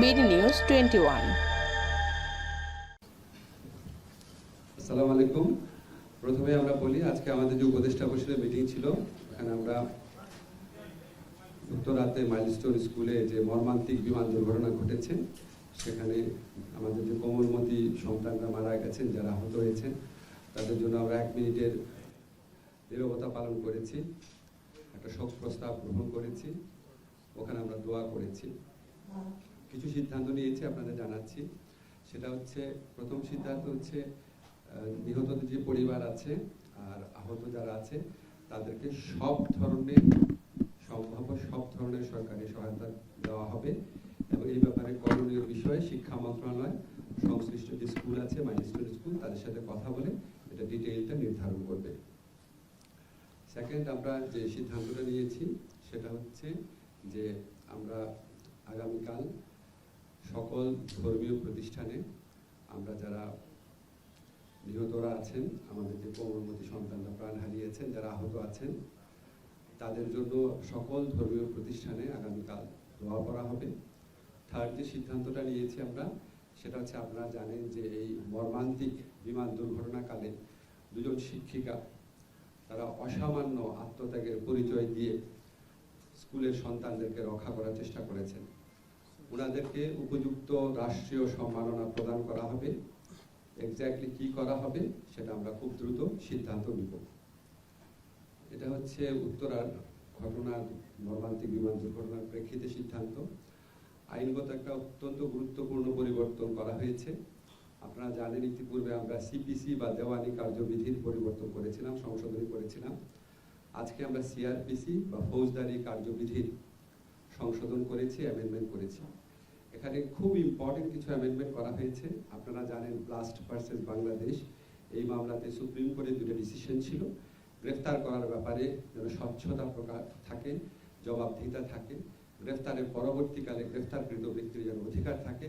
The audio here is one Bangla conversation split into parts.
BD news twenty one. আসসালামু আলাইকুম। প্রথমে আমরা বলি, আজকে আমাদের যে উপদেষ্টা পরিষদের মিটিং ছিল এখানে আমরা উত্তরাতে মাইলস্টোন স্কুলে যে মর্মান্তিক বিমান দুর্ঘটনা ঘটেছে, সেখানে আমাদের যে কোমলমতি সন্তানরা মারা গেছেন, যারা আহত হয়েছেন, তাদের জন্য আমরা এক মিনিটের নিরবতা পালন করেছি, একটা শোক প্রস্তাব গ্রহণ করেছি, ওখানে আমরা দোয়া করেছি। কিছু সিদ্ধান্ত নিয়েছি, আপনাদের জানাচ্ছি। সেটা হচ্ছে, প্রথম সিদ্ধান্ত হচ্ছে নিহতদের যে পরিবার আছে আর আহত যারা আছে, তাদেরকে সব ধরনের সম্ভাব্য সব ধরনের সরকারি সহায়তা দেওয়া হবে। এবং এই ব্যাপারে করণীয় বিষয়ে, শিক্ষা মন্ত্রণালয়, সংশ্লিষ্ট যে স্কুল আছে মাইলস্টোন স্কুল, তাদের সাথে কথা বলে এটা ডিটেইলটা নির্ধারণ করবে। সেকেন্ড, আমরা যে সিদ্ধান্তটা নিয়েছি, সেটা হচ্ছে যে আমরা আগামীকাল সকল ধর্মীয় প্রতিষ্ঠানে আমরা যারা নিহতরা আছেন, আমাদের যে কোমলমতি সন্তানরা প্রাণ হারিয়েছেন, যারা আহত আছেন, তাদের জন্য সকল ধর্মীয় প্রতিষ্ঠানে আগামীকাল দোয়া করা হবে। থার্ড যে সিদ্ধান্তটা নিয়েছি আমরা, সেটা হচ্ছে আপনারা জানেন যে এই মর্মান্তিক বিমান দুর্ঘটনাকালে দুজন শিক্ষিকা, তারা অসামান্য আত্মত্যাগের পরিচয় দিয়ে স্কুলের সন্তানদেরকে রক্ষা করার চেষ্টা করেছেন। ওনাদেরকে উপযুক্ত রাষ্ট্রীয় সম্মাননা প্রদান করা হবে। এক্স্যাক্টলি কি করা হবে সেটা আমরা খুব দ্রুত সিদ্ধান্ত নিব। এটা হচ্ছে উত্তরার ঘটনার মর্মান্তিক বিমান দুর্ঘটনার প্রেক্ষিতে সিদ্ধান্ত। আইনগত একটা অত্যন্ত গুরুত্বপূর্ণ পরিবর্তন করা হয়েছে। আপনারা জানেন, ইতিপূর্বে আমরা সিপিসি বা দেওয়ানি কার্যবিধির পরিবর্তন করেছিলাম, সংশোধনী করেছিলাম। আজকে আমরা সিআরপিসি বা ফৌজদারি কার্যবিধির সংশোধন করেছি অ্যামেন্ডমেন্ট করেছি। এখানে খুব ইম্পর্টেন্ট কিছু অ্যামেন্ডমেন্ট করা হয়েছে। আপনারা জানেন ব্লাস্ট ভার্সেস বাংলাদেশ এই মামলাতে সুপ্রিম কোর্টের দুটো ডিসিশন ছিল। গ্রেফতার করার ব্যাপারে যেন স্বচ্ছতা প্রকার থাকে, জবাবদিহিতা থাকে, গ্রেফতারের পরবর্তীকালে গ্রেফতারকৃত ব্যক্তির যেন অধিকার থাকে,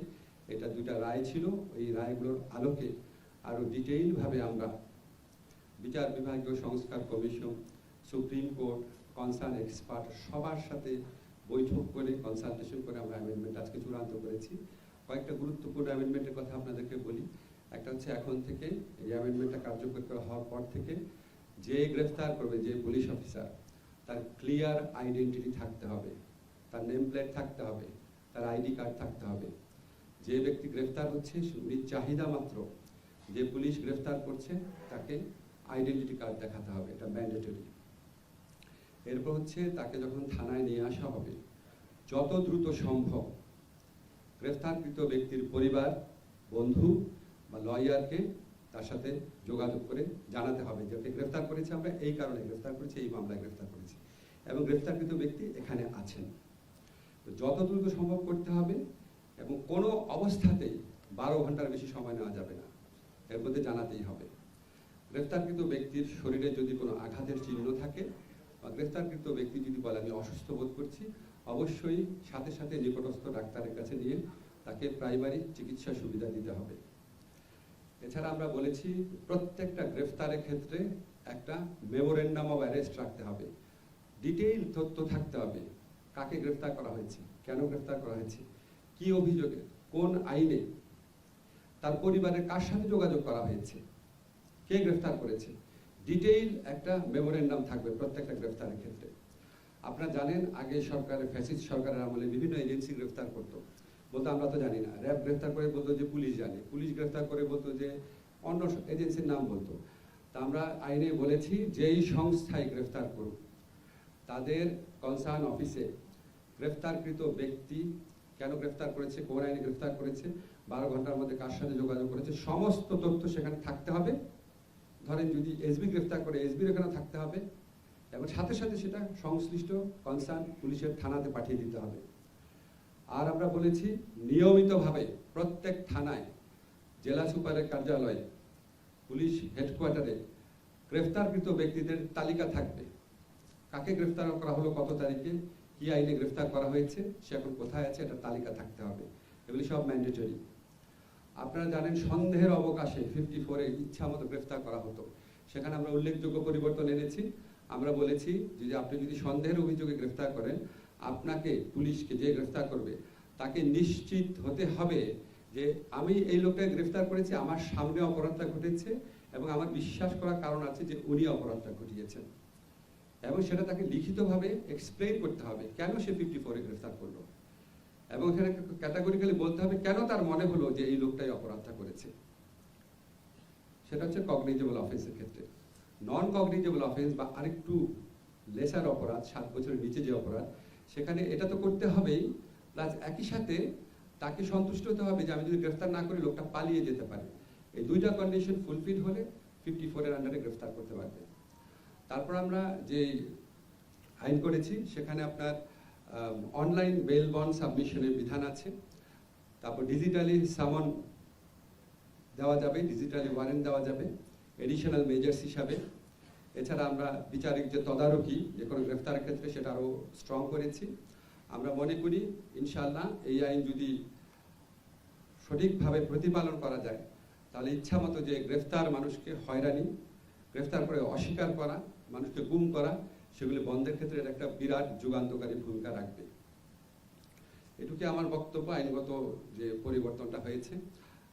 এটা দুইটা রায় ছিল। এই রায়গুলোর আলোকে আরও ডিটেইলভাবে আমরা বিচার বিভাগীয় সংস্কার commission supreme court concern expert সবার সাথে বৈঠক করে কনসালটেশন করে আমরা অ্যামেন্ডমেন্ট আজকে চূড়ান্ত করেছি। কয়েকটা গুরুত্বপূর্ণ অ্যামেন্ডমেন্টের কথা আপনাদেরকে বলি। একটা হচ্ছে এখন থেকে এই অ্যামেন্ডমেন্টটা কার্যকর করা হওয়ার পর থেকে যে গ্রেফতার করবে, যে পুলিশ অফিসার তার ক্লিয়ার আইডেন্টিটি থাকতে হবে, তার নেম প্লেট থাকতে হবে, তার আইডি কার্ড থাকতে হবে। যে ব্যক্তি গ্রেফতার হচ্ছে উনি চাহিদা মাত্র। যে পুলিশ গ্রেফতার করছে, তাকে আইডেন্টিটি কার্ড দেখাতে হবে, এটা ম্যান্ডেটরি এরপর হচ্ছে তাকে যখন থানায় নিয়ে আসা হবে, যত দ্রুত সম্ভব গ্রেফতারকৃত ব্যক্তির পরিবার, বন্ধু বা লয়ারকে তার সাথে যোগাযোগ করে জানাতে হবে যে গ্রেফতার করেছে, আমরা এই কারণে গ্রেফতার করেছি, এই মামলায় গ্রেফতার করেছি এবং গ্রেফতারকৃত ব্যক্তি এখানে আছেন। তো যত দ্রুত সম্ভব করতে হবে এবং কোনো অবস্থাতেই বারো ঘণ্টার বেশি সময় নেওয়া যাবে না, এর মধ্যে জানাতেই হবে। গ্রেফতারকৃত ব্যক্তির শরীরে যদি কোনো আঘাতের চিহ্ন থাকে গ্রেফতারকৃত ব্যক্তি যদি বলে, আমি অসুস্থ বোধ করছি, অবশ্যই সাথে সাথে নিকটস্থ ডাক্তারের কাছে নিয়ে তাকে প্রাইমারি চিকিৎসা সুবিধা দিতে হবে। এছাড়া আমরা বলেছি, প্রত্যেকটা গ্রেফতারের ক্ষেত্রে একটা মেমোরেন্ডাম অফ অ্যারেস্ট রাখতে হবে। ডিটেইল তথ্য থাকতে হবে, কাকে গ্রেফতার করা হয়েছে, কেন গ্রেফতার করা হয়েছে, কি অভিযোগে, কোন আইনে, তার পরিবারের কার সাথে যোগাযোগ করা হয়েছে, কে গ্রেফতার করেছে ডিটেইল একটা মেমোরেন্ডাম থাকবে প্রত্যেকটা গ্রেফতারের ক্ষেত্রে। আপনারা জানেন, আগে সরকারের, ফ্যাসিস্ট সরকারের আমলে বিভিন্ন এজেন্সি গ্রেফতার করতো। বলতো, আমরা তো জানি না। র্যাব গ্রেফতার করে বলতো যে পুলিশ জানে। পুলিশ গ্রেফতার করে বলতো যে অন্য এজেন্সির নাম বলতো। তা আমরা আইনে বলেছি, যেই সংস্থায় গ্রেফতার করুক, তাদের কনসার্ন অফিসে গ্রেফতারকৃত ব্যক্তি কেন গ্রেফতার করেছে, কোন আইনে গ্রেফতার করেছে, বারো ঘণ্টার মধ্যে কার সাথে যোগাযোগ করেছে, সমস্ত তথ্য সেখানে থাকতে হবে। ধরেন যদি এসবি গ্রেফতার করে, এসবির এখানে থাকতে হবে এবং সাথে সাথে সেটা সংশ্লিষ্ট কনসার্ন পুলিশের থানাতে পাঠিয়ে দিতে হবে। আর আমরা বলেছি, নিয়মিতভাবে প্রত্যেক থানায়, জেলা সুপারের কার্যালয়ে, পুলিশ হেডকোয়ার্টারে গ্রেফতারকৃত ব্যক্তিদের তালিকা থাকবে। কাকে গ্রেফতার করা হলো, কত তারিখে, কি আইনে গ্রেফতার করা হয়েছে, সে এখন কোথায় আছে, এটা তালিকা থাকতে হবে। এগুলি সব ম্যান্ডেটরি। আপনারা জানেন সন্দেহের অবকাশে ফিফটি ফোরে ইচ্ছা মতো গ্রেফতার করা হতো। সেখানে আমরা উল্লেখযোগ্য পরিবর্তন এনেছি। আমরা বলেছি যে আপনি যদি সন্দেহের অভিযোগে গ্রেফতার করেন, আপনাকে, পুলিশকে যে গ্রেফতার করবে, তাকে নিশ্চিত হতে হবে যে, আমি এই লোকটাকে গ্রেফতার করেছি, আমার সামনে অপরাধটা ঘটেছে এবং আমার বিশ্বাস করার কারণ আছে যে, উনি অপরাধটা ঘটিয়েছেন। এবং সেটা তাকে লিখিতভাবে এক্সপ্লেইন করতে হবে। কেন সে ফিফটি ফোরে গ্রেফতার করল? এবং এখানে ক্যাটাগরিক্যালি বলতে হবে কেন তার মনে হলো যে এই লোকটাই অপরাধটা করেছে। সেটা হচ্ছে কগনিজেবল অফেন্সের ক্ষেত্রে। নন কগনিজেবল অফেন্স বা আরেকটু লেসার অপরাধ, সাত বছরের নিচে যে অপরাধ, সেখানে এটা তো করতে হবেই প্লাস একই সাথে তাকে সন্তুষ্ট হতে হবে যে আমি যদি গ্রেফতার না করি, লোকটা পালিয়ে যেতে পারে। এই দুইটা কন্ডিশন ফুলফিল হলে ফিফটি ফোরের আন্ডারে গ্রেফতার করতে পারবে। তারপর আমরা যে আইন করেছি, সেখানে আপনার অনলাইন বেল বন্ড সাবমিশনের বিধান আছে। তারপর ডিজিটালি সামন দেওয়া যাবে ডিজিটালি ওয়ারেন্ট দেওয়া যাবে এডিশনাল মেজার্স হিসাবে। এছাড়া আমরা বিচারিক যে তদারকি, যে কোনো গ্রেফতারের ক্ষেত্রে সেটা আরও স্ট্রং করেছি। আমরা মনে করি ইনশাল্লাহ এই আইন যদি সঠিকভাবে প্রতিপালন করা যায়, তাহলে ইচ্ছা মতো যে গ্রেফতার মানুষকে হয়রানি, গ্রেফতার করে অস্বীকার করা, মানুষকে গুম করা সেগুলি বন্ধের ক্ষেত্রে এটা একটা বিরাট যুগান্তকারী ভূমিকা রাখবে। এটুকু আমার বক্তব্য, আইনগত যে পরিবর্তনটা হয়েছে।